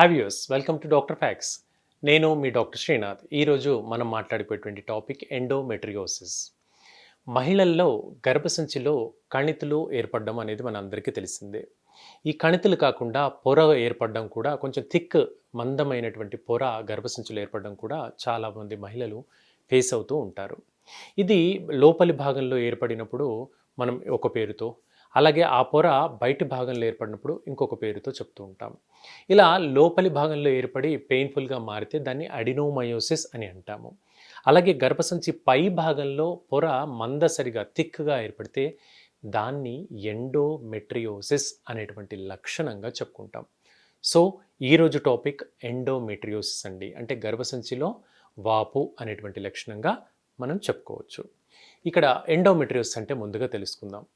Hi viewers welcome to doctor facts నేను మీ doctor Srinath ఈరోజు మనం మాట్లాడిపోయేటువంటి టాపిక్ ఎండోమెట్రియోసిస్ మహిళల్లో గర్భసంచిలో కణితులు ఏర్పడడం అనేది మన అందరికీ తెలిసిందే. ఈ కణితులు కాకుండా పొర ఏర్పడడం కూడా కొంచెం థిక్ మందమైనటువంటి పొర గర్భసంచులు ఏర్పడడం కూడా చాలామంది మహిళలు ఫేస్ అవుతూ ఉంటారు. ఇది లోపలి భాగంలో ఏర్పడినప్పుడు మనం ఒక పేరుతో అలాగే ఆ పొర బయటి భాగంలో ఏర్పడినప్పుడు ఇంకొక పేరుతో చెప్తూ ఉంటాం. ఇలా లోపలి భాగంలో ఏర్పడి పెయిన్ఫుల్గా మారితే దాన్ని అడినోమయోసిస్ అని అంటాము. అలాగే గర్భసంచి పై భాగంలో పొర మందసరిగా థిక్గా ఏర్పడితే దాన్ని ఎండోమెట్రియోసిస్ అనేటువంటి లక్షణంగా చెప్పుకుంటాం. సో ఈరోజు టాపిక్ ఎండోమెట్రియోసిస్ అండి. అంటే గర్భసంచిలో వాపు అనేటువంటి లక్షణంగా మనం చెప్పుకోవచ్చు. ఇక్కడ ఎండోమెట్రియోసిస్ అంటే ముందుగా తెలుసుకుందాం.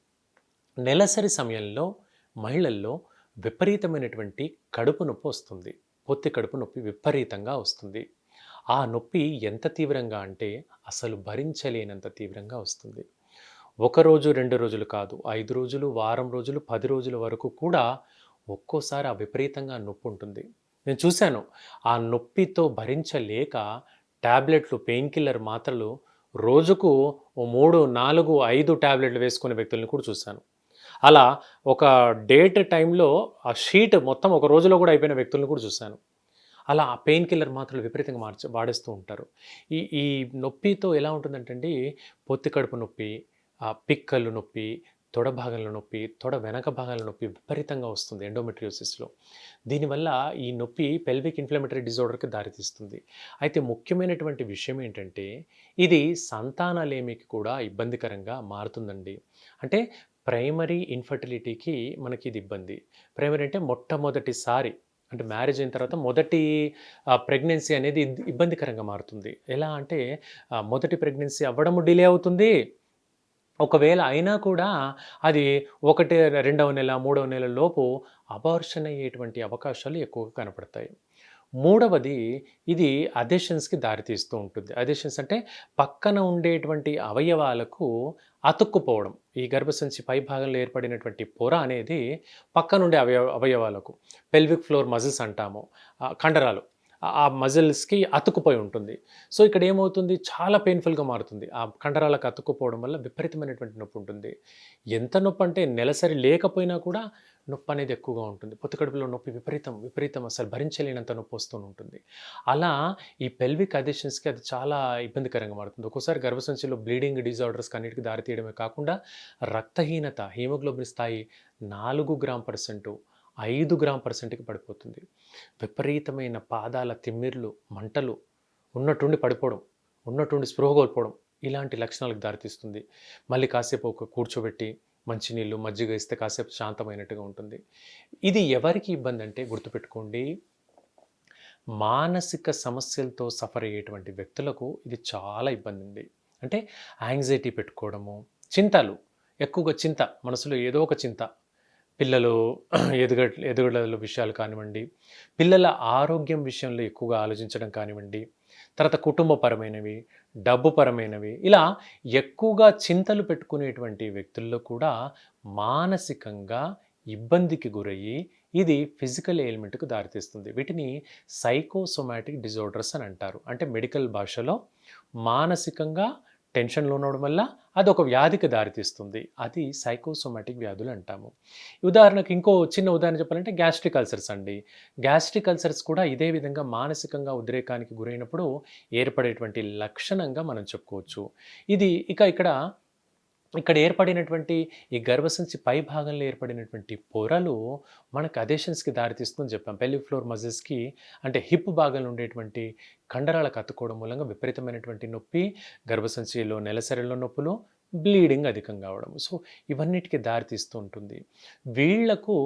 నెలసరి సమయంలో మహిళల్లో విపరీతమైనటువంటి కడుపు నొప్పి వస్తుంది. పొత్తి కడుపు నొప్పి విపరీతంగా వస్తుంది. ఆ నొప్పి ఎంత తీవ్రంగా అంటే అసలు భరించలేనంత తీవ్రంగా వస్తుంది. ఒక రోజు రెండు రోజులు కాదు ఐదు రోజులు వారం రోజులు పది రోజుల వరకు కూడా ఒక్కోసారి ఆ విపరీతంగా నొప్పి ఉంటుంది. నేను చూశాను ఆ నొప్పితో భరించలేక ట్యాబ్లెట్లు పెయిన్ కిల్లర్ మాత్రలు రోజుకు ఓ మూడు నాలుగు ఐదు ట్యాబ్లెట్లు వేసుకునే వ్యక్తులను కూడా చూశాను. అలా ఒక డేట్ టైంలో ఆ షీట్ మొత్తం ఒక రోజులో కూడా అయిపోయిన వ్యక్తులను కూడా చూశాను. అలా ఆ పెయిన్ కిల్లర్ మాత్రలు విపరీతంగా మార్చ వాడేస్తూ ఉంటారు. ఈ ఈ నొప్పితో ఎలా ఉంటుందంటే అండి పొత్తి కడుపు నొప్పి ఆ పిక్కలు నొప్పి తొడ భాగంలో నొప్పి తొడ వెనక భాగంలో నొప్పి విపరీతంగా వస్తుంది ఎండోమెట్రియోసిస్లో. దీనివల్ల ఈ నొప్పి పెల్విక్ ఇన్ఫ్లమేటరీ డిజార్డర్కి దారితీస్తుంది. అయితే ముఖ్యమైనటువంటి విషయం ఏంటంటే ఇది సంతానలేమికి కూడా ఇబ్బందికరంగా మారుతుందండి. అంటే ప్రైమరీ ఇన్ఫర్టిలిటీకి మనకి ఇది ఇబ్బంది ప్రైమరీ అంటే మొట్టమొదటిసారి అంటే మ్యారేజ్ అయిన తర్వాత మొదటి ప్రెగ్నెన్సీ అనేది ఇబ్బందికరంగా మారుతుంది. ఎలా అంటే మొదటి ప్రెగ్నెన్సీ అవ్వడము డిలే అవుతుంది. ఒకవేళ అయినా కూడా అది ఒకటి రెండవ నెల మూడవ నెల లోపు అబార్షన్ అయ్యేటువంటి అవకాశాలు ఎక్కువగా కనపడతాయి. మూడవది ఇది అదేషన్స్కి దారితీస్తూ ఉంటుంది. అదేషన్స్ అంటే పక్కన ఉండేటువంటి అవయవాలకు అతుక్కుపోవడం. ఈ గర్భసంచి పై భాగంలో ఏర్పడినటువంటి పొర అనేది పక్కనుండే అవయవ అవయవాలకు పెల్విక్ ఫ్లోర్ మజిల్స్ అంటాము. కండరాలు. ఆ- మజిల్స్కి అతుకుపోయి ఉంటుంది. సో ఇక్కడ ఏమవుతుంది? చాలా పెయిన్ఫుల్గా మారుతుంది. ఆ కండరాలకు అతుక్కుపోవడం వల్ల విపరీతమైనటువంటి నొప్పి ఉంటుంది. ఎంత నొప్పి అంటే నెలసరి లేకపోయినా కూడా నొప్పి అనేది ఎక్కువగా ఉంటుంది. పొత్తి కడుపులో నొప్పి విపరీతం విపరీతం అసలు భరించలేనంత నొప్పి వస్తూ ఉంటుంది. అలా ఈ పెల్విక్ అడిషన్స్కి అది చాలా ఇబ్బందికరంగా మారుతుంది. ఒక్కోసారి గర్భసంచిలో బ్లీడింగ్ డిజార్డర్స్ అన్నిటికీ దారితీయడమే కాకుండా రక్తహీనత హీమోగ్లోబిన్ స్థాయి నాలుగు గ్రామ్ పర్సెంటు ఐదు గ్రామ్ పర్సెంట్కి పడిపోతుంది. విపరీతమైన పాదాల తిమ్మిర్లు మంటలు ఉన్నట్టుండి పడిపోవడం ఉన్నట్టుండి స్పృహ కోల్పోవడం ఇలాంటి లక్షణాలకు దారితీస్తుంది. మళ్ళీ కాసేపు ఒక కూర్చోబెట్టి మంచినీళ్ళు మజ్జిగ ఇస్తే కాసేపు శాంతమైనట్టుగా ఉంటుంది. ఇది ఎవరికి ఇబ్బంది అంటే గుర్తుపెట్టుకోండి మానసిక సమస్యలతో సఫర్ అయ్యేటువంటి వ్యక్తులకు ఇది చాలా ఇబ్బంది ఉంది అంటే యాంగ్జైటీ పెట్టుకోవడము చింతలు ఎక్కువగా చింత మనసులో ఏదో ఒక చింత పిల్లలు ఎదుగ ఎదుగుదల విషయాలు కానివ్వండి పిల్లల ఆరోగ్యం విషయంలో ఎక్కువగా ఆలోచించడం కానివ్వండి తర్వాత కుటుంబపరమైనవి డబ్బుపరమైనవి ఇలా ఎక్కువగా చింతలు పెట్టుకునేటువంటి వ్యక్తుల్లో కూడా మానసికంగా ఇబ్బందికి గురయ్యి ఇది ఫిజికల్ ఎయిల్మెంట్కు దారితీస్తుంది. వీటిని సైకోసోమాటిక్ డిజార్డర్స్ అని అంటారు. అంటే మెడికల్ భాషలో మానసికంగా టెన్షన్లో ఉండడం వల్ల అది ఒక వ్యాధికి దారితీస్తుంది. అది సైకోసోమాటిక్ వ్యాధులు అంటాము. ఉదాహరణకు ఇంకో చిన్న ఉదాహరణ చెప్పాలంటే గ్యాస్ట్రిక్ అల్సర్స్ అండి. గ్యాస్ట్రిక్ అల్సర్స్ కూడా ఇదే విధంగా మానసికంగా ఉద్రేకానికి గురైనప్పుడు ఏర్పడేటువంటి లక్షణంగా మనం చెప్పుకోవచ్చు. ఇది ఇక ఇక్కడ ఇక్కడ ఏర్పడినటువంటి ఈ గర్భసంచి పై భాగంలో ఏర్పడినటువంటి పొరలు మనకు అదేషన్స్కి దారితీస్తుందని చెప్పాం. పెళ్ళి ఫ్లోర్ మజిల్స్కి అంటే హిప్ భాగంలో ఉండేటువంటి కండరాలకు అతుక్కోవడం మూలంగా విపరీతమైనటువంటి నొప్పి గర్భసంచిలో నెలసరిలో నొప్పులు బ్లీడింగ్ అధికం కావడం. సో ఇవన్నిటికీ దారితీస్తూ ఉంటుంది. వీళ్ళకు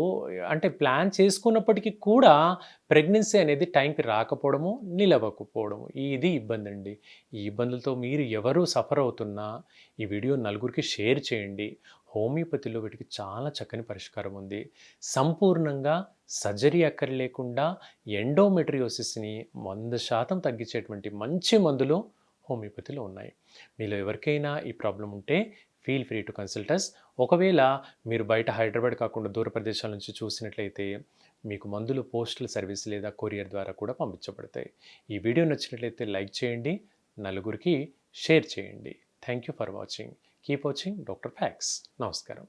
అంటే ప్లాన్ చేసుకున్నప్పటికీ కూడా ప్రెగ్నెన్సీ అనేది టైంకి రాకపోవడము నిలవకపోవడము ఇది ఇబ్బంది అండి ఈ ఇబ్బందులతో మీరు ఎవరు సఫర్ అవుతున్నా ఈ వీడియో నలుగురికి షేర్ చేయండి. హోమియోపతిలో వీటికి చాలా చక్కని పరిష్కారం ఉంది. సంపూర్ణంగా సర్జరీ అక్కర్లేకుండా ఎండోమెట్రియోసిస్ని వంద శాతం తగ్గించేటువంటి మంచి మందులు హోమియోపతిలో ఉన్నాయి. మీలో ఎవరికైనా ఈ ప్రాబ్లం ఉంటే ఫీల్ ఫ్రీ టు కన్సల్టస్ ఒకవేళ మీరు బయట హైదరాబాద్ కాకుండా దూర ప్రదేశాల నుంచి చూసినట్లయితే మీకు మందులు పోస్టల్ సర్వీస్ లేదా కొరియర్ ద్వారా కూడా పంపించబడతాయి. ఈ వీడియో నచ్చినట్లయితే లైక్ చేయండి నలుగురికి షేర్ చేయండి. Thank you for watching keep watching doctor facts నమస్కారం.